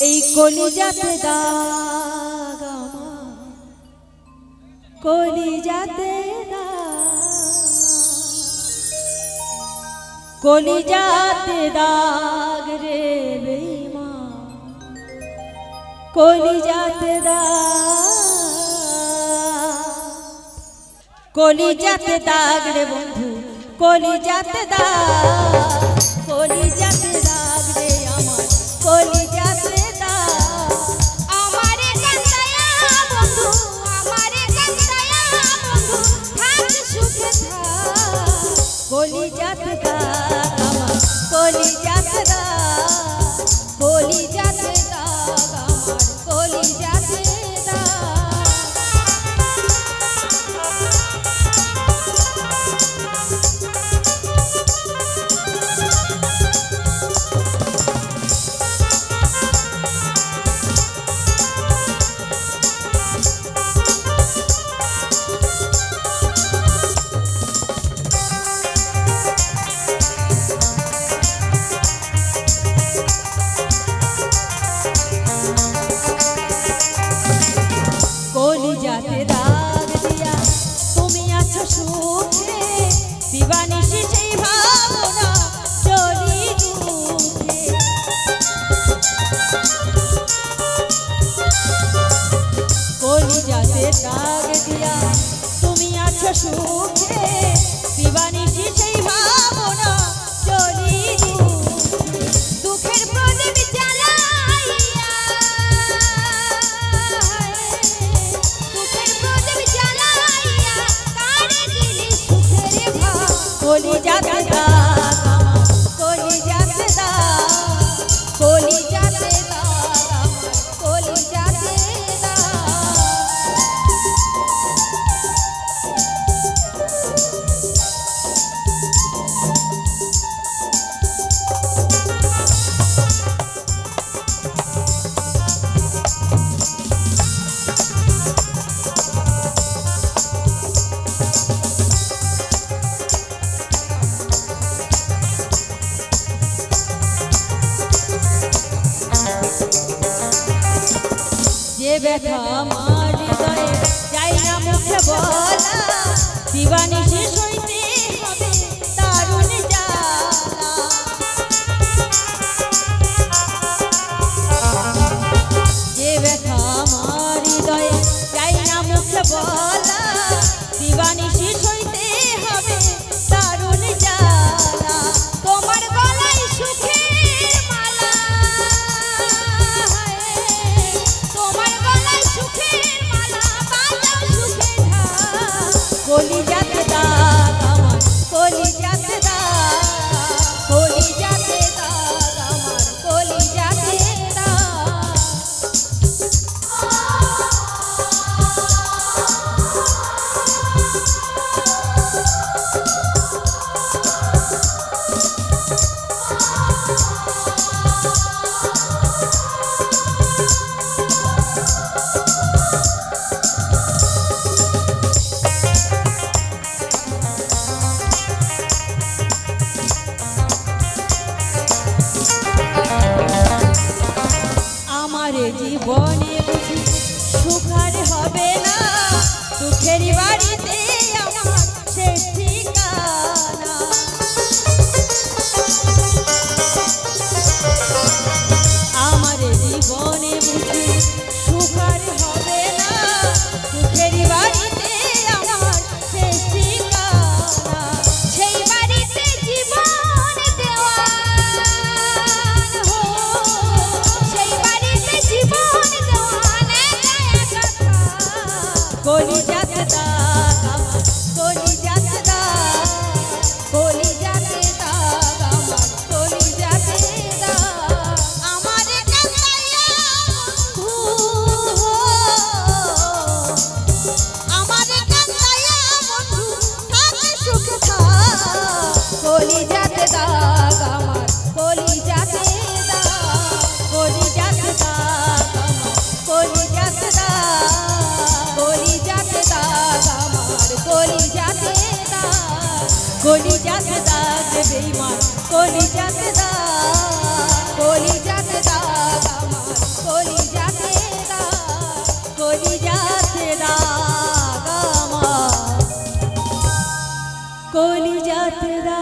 এই কলিজাতে দাগ কলিজাতে কলিজাতে দাগ রে বেমা কলিজাতে দাগ। কলিজাতে দাগ রে বন্ধু, কলিজাতে দাগ। কলিজাতে da ভাই ব্যথা আমার হৃদয়ে। যাই না মুখে বলা দিবানি জীবনে সুখ হবে না দুঃখেরই বাড়ি বেইমান কলি যাতে দা কলি যাতে দা আমার কলি যাতে দা কলি যাতে দা আমার। কলি যাতে দা